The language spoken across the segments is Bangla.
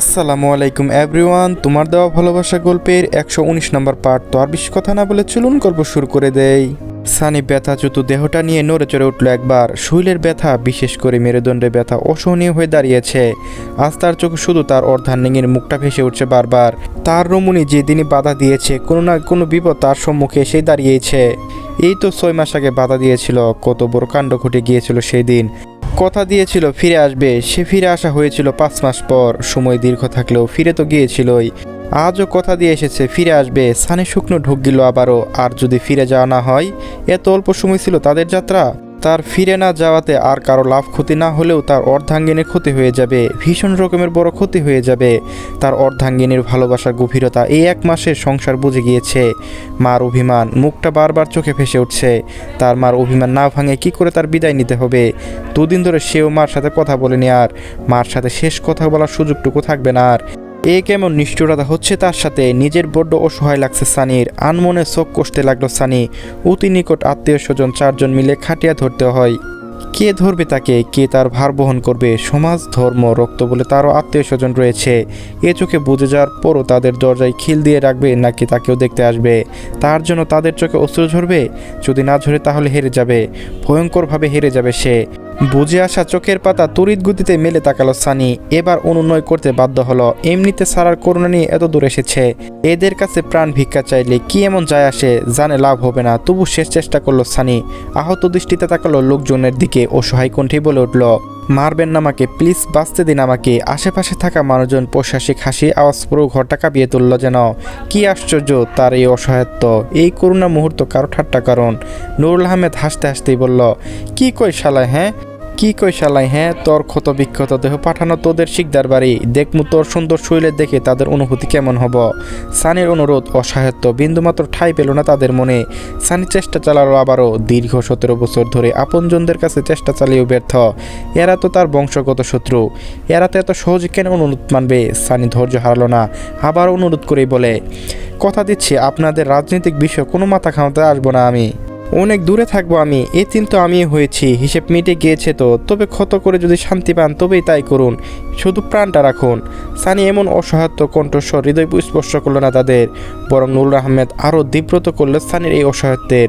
আসসালামু আলাইকুম এভরিওয়ান, তোমার দেওয়া ভালোবাসা গল্পের একশো উনিশ নম্বর পার্ট। তো আর বেশি কথা না বলে চলুন গল্প শুরু করে দেই। সানি ব্যথা চুতু দেহটা নিয়ে নড়ে চড়ে উঠল একবার। শৈলের ব্যথা, বিশেষ করে মেরুদণ্ডের ব্যথা অসহনীয় হয়ে দাঁড়িয়েছে। আজ তার চোখে শুধু তার অর্ধাঙ্গিনীর মুখটা ভেসে উঠছে বারবার। তার রমণী যে দিনই বাধা দিয়েছে, কোনো না কোনো বিপদ তার সম্মুখে এসে দাঁড়িয়েছে। এই তো ছয় মাস আগে বাধা দিয়েছিল, কত বড় কাণ্ড ঘটে গিয়েছিল সেই দিন কথা দিয়েছিল, ফিরে আসবে। সে ফিরে আসা হয়েছিল পাঁচ মাস পর। সময় দীর্ঘ থাকলেও ফিরে তো গিয়েছিলই। আজও কথা দিয়ে এসেছে, ফিরে আসবে। সানে শুকনো ঢুক গেল আবারও, আর যদি ফিরে যাওয়া না হয়, এত অল্প সময় ছিল তাদের যাত্রা? তার ফিরে না যাওয়াতে আর কারও লাভ ক্ষতি না হলেও তার অর্ধাঙ্গিনীর ক্ষতি হয়ে যাবে। ভীষণ রকমের বড় ক্ষতি হয়ে যাবে। তার অর্ধাঙ্গিনীর ভালোবাসার গভীরতা এই এক মাসের সংসার বুঝে গিয়েছে। মার অভিমান, মুখটা বারবার চোখে ভেসে উঠছে। তার মার অভিমান না ভাঙে কি করে তার বিদায় নিতে হবে? দুদিন ধরে সেও মার সাথে কথা বলেনি আর। মার সাথে শেষ কথা বলার সুযোগটুকু থাকবে না আর। এ কেমন নিষ্ঠুরতা হচ্ছে তার সাথে? নিজের বড্ড অসহায় লাগছে সানির। আনমনে চোখ কষতে লাগল সানি। অতি নিকট আত্মীয় স্বজন চারজন মিলে খাটিয়া ধরতে হয়। কে ধরবে তাকে? কে তার ভার বহন করবে? সমাজ, ধর্ম, রক্ত বলে তারও আত্মীয় স্বজন রয়েছে। এ চোখে বুঝে যাওয়ার পরও তাদের দরজায় খিল দিয়ে রাখবে নাকি তাকেও দেখতে আসবে? তার জন্য তাদের চোখে অস্ত্র ঝরবে? যদি না ঝরে তাহলে হেরে যাবে। ভয়ঙ্করভাবে হেরে যাবে সে। বুঝে আসা চোখের পাতা তড়িৎ গতিতে মেলে তাকালো সানি। এবার অনুনয় করতে বাধ্য হলো। এমনিতে সারার করুণা নিয়ে এত দূর এসেছে। এদের কাছে প্রাণ ভিক্ষা চাইলে কি এমন যায় আসে জানে লাভ হবে না। তবু শেষ চেষ্টা করল সানি। আহত দৃষ্টিতে তাকালো লোকজনের দিকে অসহায় কণ্ঠে বলে উঠল মারবেন না আমাকে, প্লিজ বাঁচতে দিন আমাকে। আশেপাশে থাকা মানুষজন প্রশাসিক হাসি, আওয়াজ পুরো ঘরটা কাঁপিয়ে তুলল যেন। কি আশ্চর্য তার এই অসহায়ত্ব। এই করুণা মুহূর্ত কারও ঠাট্টা কারণ নুরুল আহমেদ হাসতে হাসতেই বলল, কি কই শালায় হ্যাঁ? কি কই শালাই হ্যাঁ? তোর ক্ষত বিক্ষত দেহ পাঠানো তোদের শিকদার বাড়ি। দেখমু তোর সুন্দর শৈলের দেখে তাদের অনুভূতি কেমন হব। সানির অনুরোধ অসহায়ত্ব বিন্দুমাত্র ঠাই পেল না তাদের মনে। সানি চেষ্টা চালালো আবারও। দীর্ঘ সতেরো বছর ধরে আপনজনদের কাছে চেষ্টা চালিয়েও ব্যর্থ। এরা তো তার বংশগত শত্রু। এরা তো এত সহজে কেন অনুরোধ মানবে? সানি ধৈর্য হারালো না। আবার অনুরোধ করেই বলে, কথা দিচ্ছি, আপনাদের রাজনৈতিক বিষয় কোনো মাথা খাওয়াতে আসব না আমি। অনেক দূরে থাকব আমি। এ চিন্তা আমি হয়েছি। হিসেব মিটে গিয়েছে তো। তবে ক্ষত করে যদি শান্তি পান, তবেই তাই করুন। শুধু প্রাণটা রাখুন। সানি এমন অসহায়ত্ব কণ্ঠস্বর, হৃদয় স্পর্শ করল না তাদের। বরং নুরুল আহমেদ আরও তীব্রত করল সানির এই অসহায়ত্বের।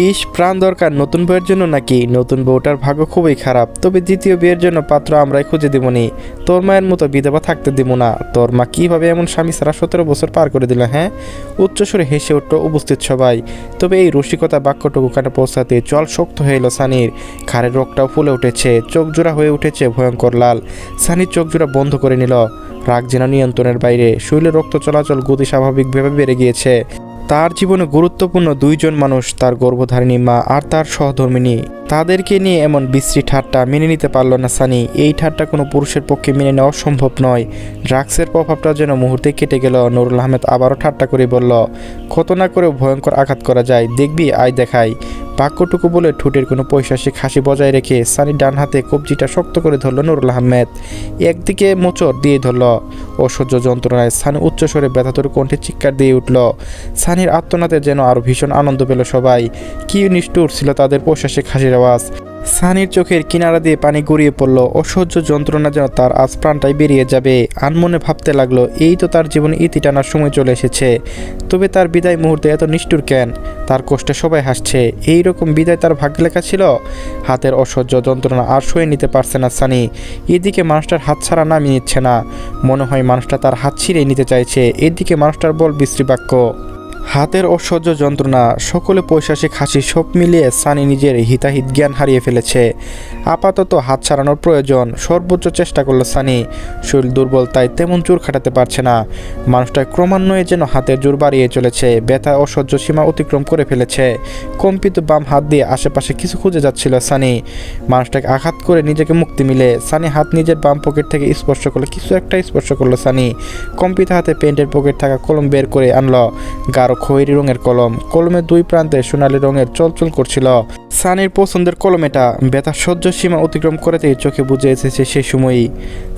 ইস, প্রাণ দরকার, নতুন বউয়ের জন্য নাকি? নতুন বউটার ভাগ্য খুবই খারাপ, তবে দ্বিতীয় বিয়ের জন্য পাত্র আমরাই খুঁজে দেবনি। তোর মায়ের মতো বিধবা থাকতে দেব না। তোর মা কীভাবে এমন স্বামী সারা সতেরো বছর পার করে দিল হ্যাঁ? উচ্চস্বরে হেসে উঠল উপস্থিত সবাই। তবে এই রসিকতা বাক্যটুকু কানে পৌঁছাতে জল শক্ত হয়ে এলো সানির। খাড়ের রোগটাও ফুলে উঠেছে, চোখ জোড়া হয়ে উঠেছে ভয়ঙ্কর লাল। সানির চোখ জোড়া বন্ধ করে নিল। রাগ যেন নিয়ন্ত্রণের বাইরে, শরীরে রক্ত চলাচল গতি স্বাভাবিকভাবে বেড়ে গিয়েছে। তার জীবনে গুরুত্বপূর্ণ দুইজন মানুষ, তার গর্ভধারিণী মা আর তার সহধর্মিনী তাদেরকে নিয়ে এমন বিশ্রী ঠাট্টা মেনে নিতে পারল না সানি। এই ঠাট্টা কোনো পুরুষের পক্ষে মেনে নেওয়া সম্ভব নয়। ড্রাগসের প্রভাবটা যেন মুহূর্তে কেটে গেল। নুরুল আহমেদ আবারও ঠাট্টা করে বলল, ক্ষত না করেও ভয়ঙ্কর আঘাত করা যায়। দেখবি, আয় দেখাই বাক্যটুকু বলে ঠোঁটের কোনো পৈশাসিক হাসি বজায় রেখে সানি ডান হাতে কবজিটা শক্ত করে ধরল নুরুল আহমেদ। একদিকে মোচর দিয়ে ধরল। অসহ্য যন্ত্রণায় সানি উচ্চস্বরে ব্যথাতর কণ্ঠে চিৎকার দিয়ে উঠল। সানির আত্মনাতে যেন আরও ভীষণ আনন্দ পেল সবাই। কি নিষ্ঠুর ছিল তাদের পৈশাসিক হাসির আওয়াজ। সানির চোখের কিনারা দিয়ে পানি গড়িয়ে পড়ল। অসহ্য যন্ত্রণা যেন তার আজ প্রাণটাই বেরিয়ে যাবে। আনমনে ভাবতে লাগল, এই তো তার জীবনে ইতি টানার সময় চলে এসেছে। তবে তার বিদায় মুহূর্তে এত নিষ্ঠুর কেন? তার কষ্টে সবাই হাসছে। এই রকম বিদায় তার ভাগ্য লেখা ছিল? হাতের অসহ্য যন্ত্রণা আর সয়ে নিতে পারছে না সানি। এদিকে মানুষটার হাত ছাড়া নামিয়ে নিচ্ছে না। মনে হয় মানুষটা তার হাত ছিঁড়ে নিতে চাইছে। এদিকে মানুষটার বল বিশ্রী বাক্য। হাতের অসহ্য যন্ত্রণা, সকলে পৈশাসিক হাসি, সব মিলিয়ে সানি নিজের হিতাহিত জ্ঞান হারিয়ে ফেলেছে। আপাতত হাত ছাড়ানোর প্রয়োজন, সর্বোচ্চ চেষ্টা করল সানি। শরীর দুর্বল, তাই তেমন জোর খাটাতে পারছে না। মানুষটা ক্রমান্বয়ে যেন হাতের জোর বাড়িয়ে চলেছে, ব্যথা অসহ্য সীমা অতিক্রম করে ফেলেছে। কম্পিত বাম হাত দিয়ে আশেপাশে কিছু খুঁজে যাচ্ছিল সানি। মানুষটাকে আঘাত করে নিজেকে মুক্তি মিলে সানি হাত নিজের বাম পকেট থেকে স্পর্শ করল, কিছু একটা স্পর্শ করল সানি। কম্পিত হাতে পেন্টের পকেট থাকা কলম বের করে আনলো। গাঢ় খয়েরি রঙের কলম। কলমের দুই প্রান্তে সোনালি রঙের চলচল করছিল। সানির পছন্দের কলম এটা ব্যথা সহ্য সীমা অতিক্রম করেতেই চোখে বুঝে এসেছে সেই সময়ই।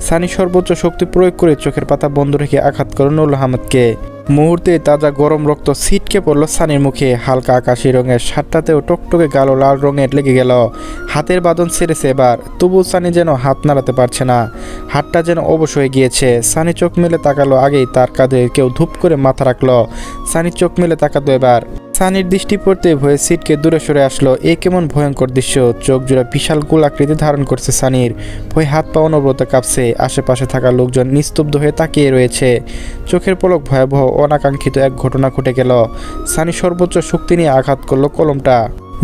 সানি সর্বোচ্চ শক্তি প্রয়োগ করে চোখের পাতা বন্ধ রেখে আঘাত করে নুরুল আহমদকে। মুহূর্তে তাজা গরম রক্ত ছিটকে পড়ল সানির মুখে। হালকা আকাশি রঙের শার্টটাতেও টকটকে গালো লাল রঙের লেগে গেল। হাতের বাঁধন ছেড়েছে এবার। তবু সানি যেন হাত নাড়াতে পারছে না। হাতটা যেন অবশ হয়ে গিয়েছে। সানি চোখ মেলে তাকালো আগেই তার কাঁধে কেউ ধূপ করে মাথা রাখল। সানি চোখ মেলে তাকাতো এবার। সানির দৃষ্টি পড়তে ভয়ে সিটকে দূরে সরে আসলো। এ কেমন ভয়ঙ্কর দৃশ্য। চোখ জোড়া বিশাল গোল আকৃতি ধারণ করছে সানির ভয়ে হাত পা অনবরত কাঁপছে। আশেপাশে থাকা লোকজন নিস্তব্ধ হয়ে তাকিয়ে রয়েছে। চোখের পলক ভয়াবহ, অনাকাঙ্ক্ষিত এক ঘটনা ঘটে গেল। সানি সর্বোচ্চ শক্তি নিয়ে আঘাত করল কলমটা।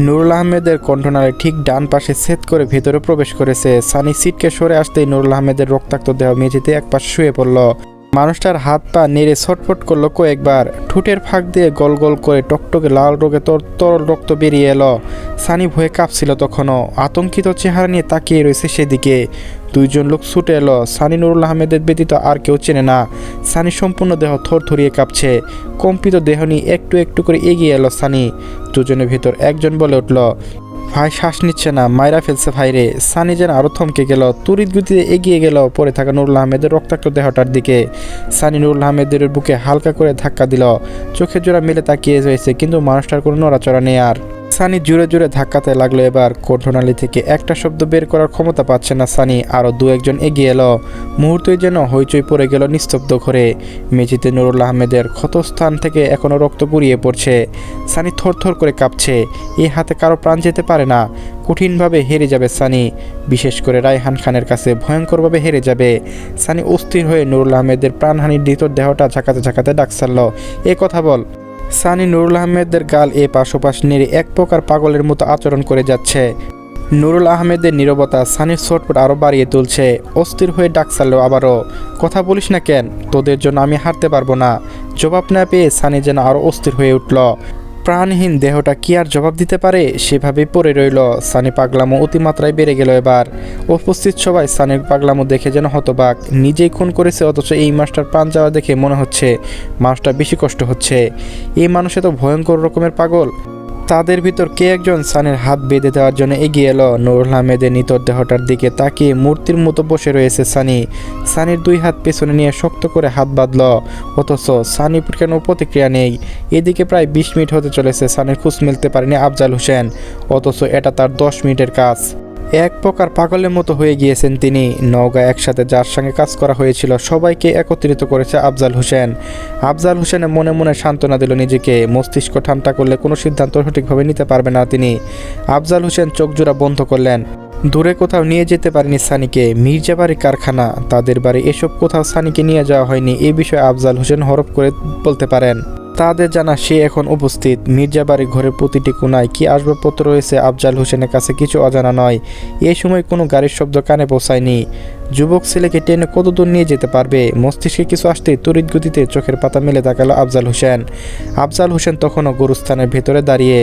নুরুল আহমেদের কণ্ঠনালে ঠিক ডান পাশে সেট করে ভেতরে প্রবেশ করেছে। সানি সিটকে সরে আসতেই নুরুল আহমেদের রক্তাক্ত দেহ মেঝেতে এক পাশে শুয়ে পড়ল। মানুষটার হাত পা নেড়ে ছটফট করল কয়েকবার। ঠোঁটের ফাঁক দিয়ে গল গোল করে টকটকে লাল রোগে তর তরল রক্ত বেরিয়ে এলো। সানি ভয়ে কাঁপছিল তখনও। আতঙ্কিত চেহারা নিয়ে তাকিয়ে রয়েছে সেদিকে। দুইজন লোক ছুটে এলো। সানি নুরুল আহমেদের ব্যতীত আর কেউ চেনে না। সানি সম্পূর্ণ দেহ থরথরিয়ে কাঁপছে। কম্পিত দেহ নিয়ে একটু একটু করে এগিয়ে এলো সানি। দুজনের ভেতর একজন বলে উঠল ভাই, শ্বাস নিচ্ছে না, মাইরা ফেলছে ভাইরে সানি যেন আরও থমকে গেল তুরিত গতিতে এগিয়ে গেল পরে থাকা নুরুল আহমেদের রক্তাক্ত দেহটার দিকে। সানি নুরুল আহমেদের বুকে হালকা করে ধাক্কা দিল, চোখের জোড়া মেলে তাকিয়ে রয়েছে, কিন্তু মানুষটার কোনো নড়াচড়া নেই আর। সানি জুড়ে জুড়ে ধাক্কাতে লাগল এবার। কণ্ঠনালী থেকে একটা শব্দ বের করার ক্ষমতা পাচ্ছে না সানি আরও দু একজন এগিয়ে এলো। মুহূর্তেই যেন হইচই পড়ে গেল নিস্তব্ধ ঘরে। মেঝেতে নুরুল আহমেদের ক্ষতস্থান থেকে এখনও রক্ত গড়িয়ে পড়ছে। সানি থরথর করে কাঁপছে, এ হাতে কারও প্রাণ যেতে পারে না। কঠিনভাবে হেরে যাবে সানি, বিশেষ করে রায়হান খানের কাছে ভয়ঙ্করভাবে হেরে যাবে। সানি অস্থির হয়ে নুরুল আহমেদের প্রাণহানির ভিতর দেহটা ঝাঁকাতে ঝাঁকাতে ডাক সারল এ কথা বল। সানি নুরুল আহমেদের গাল এ পাশোপাশ নেড়ে এক প্রকার পাগলের মতো আচরণ করে যাচ্ছে। নুরুল আহমেদের নিরবতা সানির ছটপট আরও বাড়িয়ে তুলছে। অস্থির হয়ে ডাক সারল আবারও, কথা বলিস না কেন? তোদের জন্য আমি হারতে পারব না। জবাব না পেয়ে সানি যেন আরও অস্থির হয়ে উঠল। প্রাণহীন দেহটা কি আর জবাব দিতে পারে? সেভাবেই পড়ে রইল। সানি পাগলামো অতিমাত্রায় বেড়ে গেল এবার। উপস্থিত সবাই সানির পাগলামো দেখে যেন হতবাক। নিজেই খুন করেছে, অথচ এই মাসটার প্রাণ যাওয়া দেখে মনে হচ্ছে মাছটা বেশি কষ্ট হচ্ছে। এই মানুষে তো ভয়ঙ্কর রকমের পাগল। তাদের ভিতর কে একজন সানের হাত বেঁধে দেওয়ার জন্য এগিয়ে এলো? নুরুল আহমেদের নিতর দেহটার দিকে তাকিয়ে মূর্তির মতো বসে রয়েছে সানি। সানির দুই হাত পেছনে নিয়ে শক্ত করে হাত বাঁধল। অথচ সানি কেন প্রতিক্রিয়া নেই? এদিকে প্রায় বিশ মিনিট হতে চলেছে, সানির খুঁজ মিলতে পারেনি আফজাল হোসেন। অথচ এটা তার দশ মিনিটের কাজ। এক প্রকার পাগলের মতো হয়ে গিয়েছেন তিনি। নওগাঁ একসাথে যার সঙ্গে কাজ করা হয়েছিল, সবাইকে একত্রিত করেছে আফজাল হোসেন। আফজাল হোসেনের মনে মনে সান্ত্বনা দিল নিজেকে, মস্তিষ্ক ঠান্ডা করলে কোনো সিদ্ধান্ত সঠিকভাবে নিতে পারবে না তিনি। আফজাল হোসেন চোখ জোড়া বন্ধ করলেন, দূরে কোথাও নিয়ে যেতে পারেনি সানিকে মির্জা বাড়ি কারখানা। তাদের বাড়ি এসব কোথাও সানিকে নিয়ে যাওয়া হয়নি, এ বিষয়ে আফজাল হোসেন হরফ করে বলতে পারেন। তাদের জানা সে এখন উপস্থিত। মির্জাবাড়ি ঘরের প্রতিটি কোনায় কি আসবাবপত্র রয়েছে আফজাল হোসেনের কাছে কিছু অজানা নয়। এ সময় কোনো গাড়ির শব্দ কানে পৌঁছায়নি। যুবক ছেলেকে টেনে কতদূর নিয়ে যেতে পারবে? মস্তিষ্কে কিছু আসতে তড়িৎ গতিতে চোখের পাতা মেলে তাকালো আফজাল হোসেন। আফজাল হোসেন তখনও গরুস্থানের ভেতরে দাঁড়িয়ে।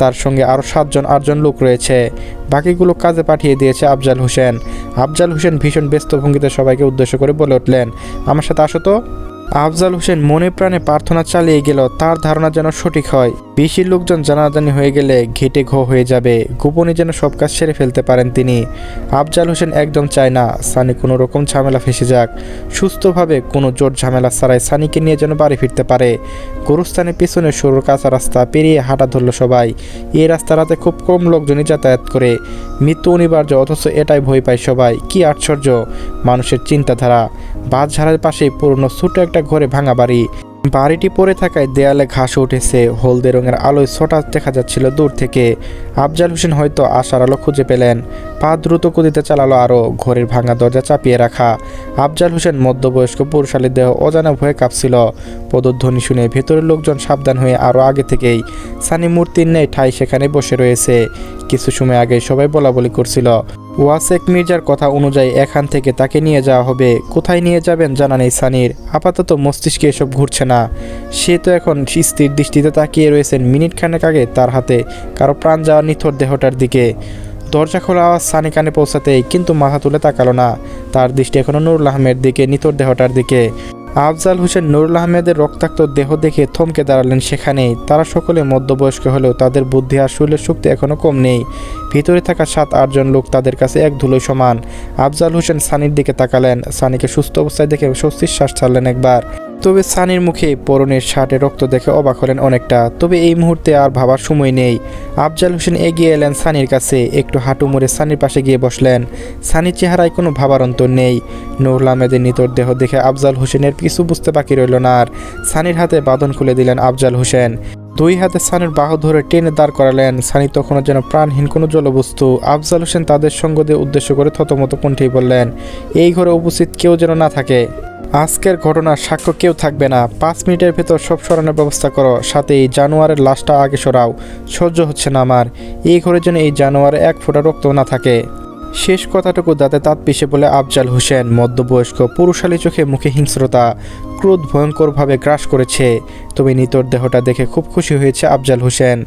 তার সঙ্গে আরও সাতজন, আটজন লোক রয়েছে। বাকিগুলো কাজে পাঠিয়ে দিয়েছে আফজাল হোসেন। আফজাল হোসেন ভীষণ ব্যস্ত ভঙ্গিতে সবাইকে উদ্দেশ্য করে বলে উঠলেন, আমার সাথে আসো তো। আফজাল হোসেন মনে প্রাণে প্রার্থনা চালিয়ে গেল তার ধারণা যেন সঠিক হয়। বেশি লোকজন জানাজানি হয়ে গেলে ঘেটে ঘ হয়ে যাবে। গোপনে যেন সব কাজ সেরে ফেলতে পারেন তিনি। আফজাল হোসেন একদম চায় না, সানি কোনো রকম ঝামেলা ফেসে যাক। সুস্থভাবে কোনো জোর ঝামেলা ছাড়াই সানিকে নিয়ে যেন বাড়ি ফিরতে পারে। গরুস্থানের পেছনে সরু কাঁচা রাস্তা পেরিয়ে হাঁটা ধরল সবাই। এই রাস্তা রাতে খুব কম লোকজনই যাতায়াত করে। মৃত্যু অনিবার্য, অথচ এটাই ভয় পায় সবাই। কি আশ্চর্য! মানুষের চিন্তাধারা। বাঁশঝাড়ের পাশে পুরনো ছোট একটা ঘরে ভাঙা বাড়ি। বাড়িটি পড়ে থাকায় দেয়ালে ঘাস উঠেছে। হলদে রঙের আলোয় ছটা দেখা যাচ্ছিল দূর থেকে। আফজাল হোসেন হয়তো আশার আলো খুঁজে পেলেন। পা দ্রুত গতিতে চালালো আরও। ঘরের ভাঙা দরজা চাপিয়ে রাখা। আফজাল হোসেন মধ্যবয়স্ক পুরুষালীর দেহ অজানা ভয়ে কাঁপছিল। পদধ্বনি শুনে ভেতরের লোকজন সাবধান হয়ে আরও আগে থেকেই সানি মূর্তির নেই ঠাই সেখানে বসে রয়েছে। কিছু সময় আগে সবাই বলা বলি করছিল, ওয়াসেক মির্জার কথা অনুযায়ী এখান থেকে তাকে নিয়ে যাওয়া হবে। কোথায় নিয়ে যাবেন জানা নেই সানির। আপাতত মস্তিষ্কে এসব ঘুরছে না। সে তো এখন স্থির দৃষ্টিতে তাকিয়ে রয়েছেন মিনিট খানেক আগে তার হাতে কারও প্রাণ যাওয়া নিথর দেহটার দিকে। দরজা খোলা সানি কানে পৌঁছাতেই কিন্তু মাথা তুলে তাকালো না। তার দৃষ্টি এখনও নুরুল আহমেদ দিকে, নিথর দেহটার দিকে। আফজাল হোসেন, নুরুল আহমেদের রক্তাক্ত দেহ দেখে থমকে দাঁড়ালেন সেখানেই। তারা সকলে মধ্যবয়স্ক হলেও তাদের বুদ্ধি আর শরীরের শক্তি এখনও কম নেই। ভিতরে থাকা সাত আটজন লোক তাদের কাছে এক ধুলোই সমান। আফজাল হোসেন সানির দিকে তাকালেন। সানিকে সুস্থ অবস্থায় দেখে স্বস্তির শ্বাস ছাড়লেন একবার। তবে সানির মুখে পরনের শার্টে রক্ত দেখে অবাক হলেন অনেকটা। তবে এই মুহূর্তে আর ভাবার সময় নেই। আফজাল হোসেন এগিয়ে এলেন সানির কাছে। একটু হাঁটু মুড়ে সানির পাশে গিয়ে বসলেন। সানির চেহারায় কোনো ভাবার অন্তর নেই। নুরুল আহমেদের নিতর দেহ দেখে আফজাল হোসেনের কিছু বুঝতে বাকি রইল না আর সানির হাতে বাঁধন খুলে দিলেন আফজাল হোসেন। দুই হাতে সানির বাহু ধরে টেনে দাঁড় করালেন। সানি তখনও যেন প্রাণহীন কোনো জলবস্তু। আফজাল হোসেন তাদের সঙ্গ দিয়ে উদ্দেশ্য করে থতমত কণ্ঠেই বললেন, এই ঘরে উপস্থিত কেউ যেন না থাকে। আজকের ঘটনার সাক্ষ্য কেউ থাকবে না। পাঁচ মিনিটের ভেতর সব সরানোর ব্যবস্থা করো। সাথে এই জানোয়ারের লাশটা আগে সরাও। সহ্য হচ্ছে না আমার। এই ঘরের জন্য এই জানোয়ারে এক ফোঁটা রক্ত না থাকে। শেষ কথাটুকু দাঁতে তাঁত পিষে বলে আফজাল হোসেন, মধ্যবয়স্ক, পুরুষালী চোখে মুখে হিংস্রতা, ক্রোধ ভয়ঙ্করভাবে গ্রাস করেছে। তবে নিতর দেহটা দেখে খুব খুশি হয়েছে আফজাল হোসেন।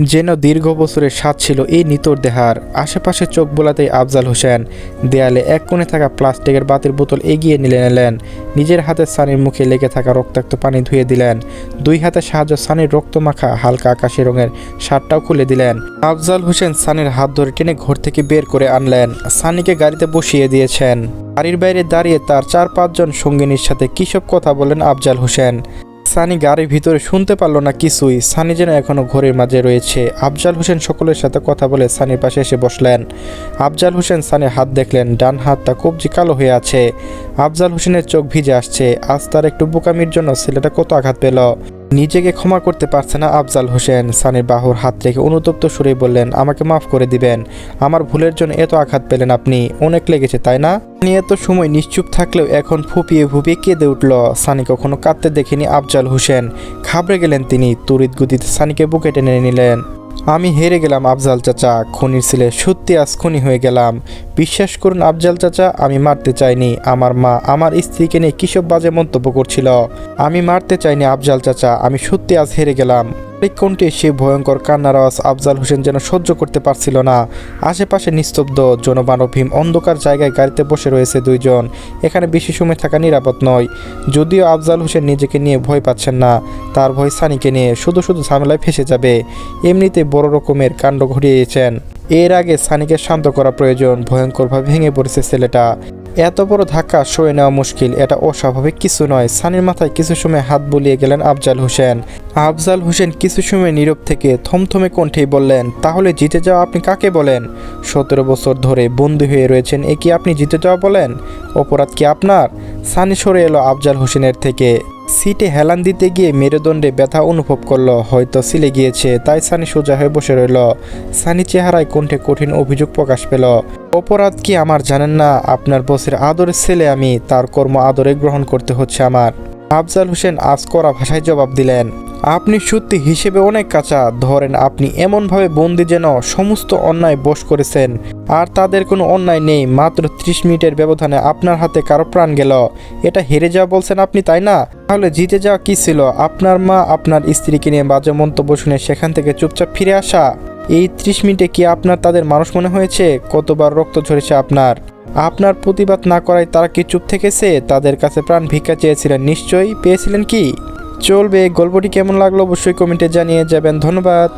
যেন দীর্ঘ বছরের স্বাদ ছিল এই নিতর দেহার। আশেপাশে চোখ বোলাতেই আফজাল হোসেন দেয়ালে এক কোণে থাকা প্লাস্টিকের বাতির বোতল এগিয়ে নিলে নিলেন। নিজের হাতে সানির মুখে লেগে থাকা রক্তাক্ত পানি ধুয়ে দিলেন। দুই হাতে সাহায্য সানির রক্তমাখা হালকা আকাশি রঙের শার্টটাও খুলে দিলেন। আফজাল হোসেন সানির হাত ধরে টেনে ঘর থেকে বের করে আনলেন। সানিকে গাড়িতে বসিয়ে দিয়েছেন। বাড়ির বাইরে দাঁড়িয়ে তার চার পাঁচজন সঙ্গিনীর সাথে কিসব কথা বলেন আফজাল হোসেন? সানি গাড়ির ভিতরে শুনতে পারল না কিছুই। সানি যেন এখনও ঘরের মাঝে রয়েছে। আফজাল হোসেন সকলের সাথে কথা বলে সানির পাশে এসে বসলেন। আফজাল হোসেন সানির হাত দেখলেন, ডান হাতটা কবজি কালো হয়ে আছে। আফজাল হোসেনের চোখ ভিজে আসছে। আজ তার একটু বোকামির জন্য ছেলেটা কত আঘাত পেল। নিজেকে ক্ষমা করতে পারছে না আফজাল হোসেন। সানির বাহুর হাত রেখে অনুতপ্ত সুরে বললেন, আমাকে মাফ করে দিবেন। আমার ভুলের জন্য এত আঘাত পেলেন আপনি। অনেক লেগেছে, তাই না? সানি এত সময় নিশ্চুপ থাকলেও এখন ফুপিয়ে ফুপিয়ে কেঁদে উঠল। সানি কখনো কাঁদতে দেখেনি আফজাল হোসেন। খাবড়ে গেলেন তিনি। তড়িৎ গতিতে সানিকে বুকে টেনে নিলেন। আমি হেরে গেলাম আফজাল চাচা, খুনির ছেলে। সত্যি আজ খুনি হয়ে গেলাম। বিশ্বাস করুন আফজাল চাচা, আমি মারতে চাইনি। আমার মা আমার স্ত্রীকে নিয়ে কিসব বাজে মন্তব্য করছিল? আমি মারতে চাইনি আফজাল চাচা, আমি সত্যি আজ হেরে গেলাম। কণ্ঠে সে ভয়ঙ্কর কান্নার আওয়াজ আফজাল হোসেন যেন সহ্য করতে পারছিল না। আশেপাশে নিস্তব্ধ জনমানব ভীম অন্ধকার জায়গায় গাড়িতে বসে রয়েছে দুইজন। এখানে বেশি সময় থাকা নিরাপদ নয়। যদিও আফজাল হোসেন নিজেকে নিয়ে ভয় পাচ্ছেন না, তার ভয় সানিকে নিয়ে শুধু শুধু ঝামেলায় ফেসে যাবে। এমনিতে বড় রকমের কাণ্ড ঘটিয়েছেন। এর আগে সানিকে শান্ত করা প্রয়োজন, ভয়ঙ্করভাবে ভেঙে পড়েছে ছেলেটা। এত বড় ধাক্কা সয়ে নেওয়া মুশকিল, এটা অস্বাভাবিক কিছু নয়। সানির মাথায় কিছু সময় হাত বুলিয়ে গেলেন আফজাল হোসেন। আফজাল হোসেন কিছু সময় নীরব থেকে থমথমে কণ্ঠেই বললেন, তাহলে জিতে যাওয়া আপনি কাকে বলেন? সতেরো বছর ধরে বন্দী হয়ে রয়েছেন, এ কি আপনি জিতে যাওয়া বলেন? অপরাধ কি আপনার? সানি সরে এলো আফজাল হোসেনের থেকে। সিটে হেলান দিতে গিয়ে মেরুদণ্ডে ব্যথা অনুভব করল, হয়তো সিলে গিয়েছে, তাই সানি সোজা হয়ে বসে রইল। সানি চেহারায় কণ্ঠে কঠিন অভিযোগ প্রকাশ পেল। অপরাধ কি আমার জানেন না, আপনার বসের আদরের ছেলে আমি, তার কর্ম আদরে গ্রহণ করতে হচ্ছে আমার। আফজাল হোসেন আজ করা ভাষায় জবাব দিলেন। আপনি সত্যি হিসেবে অনেক কাঁচা। ধরেন আপনি এমনভাবে বন্দি যেন সমস্ত অন্যায় বশ করেছেন। আর তাদের কোনো অন্যায় নেই, মাত্র ত্রিশ মিনিটের ব্যবধানে আপনার হাতে কারও প্রাণ গেল। এটা হেরে যাওয়া বলছেন আপনি, তাই না? তাহলে জিতে যাওয়া কি ছিল? আপনার মা আপনার স্ত্রীকে নিয়ে বাজে মন্তব্য শুনে সেখান থেকে চুপচাপ ফিরে আসা। এই ত্রিশ মিনিটে কি আপনার তাদের মানুষ মনে হয়েছে? কতবার রক্ত ঝরেছে আপনার? আপনার প্রতিবাদ না করায় তারা কি চুপ থেকেছে? তাদের কাছে প্রাণ ভিক্ষা চেয়েছিলেন, নিশ্চয়ই পেয়েছিলেন কি? চলবে। গল্পটি কেমন লাগল অবশ্যই কমেন্টে জানিয়ে যাবেন। ধন্যবাদ।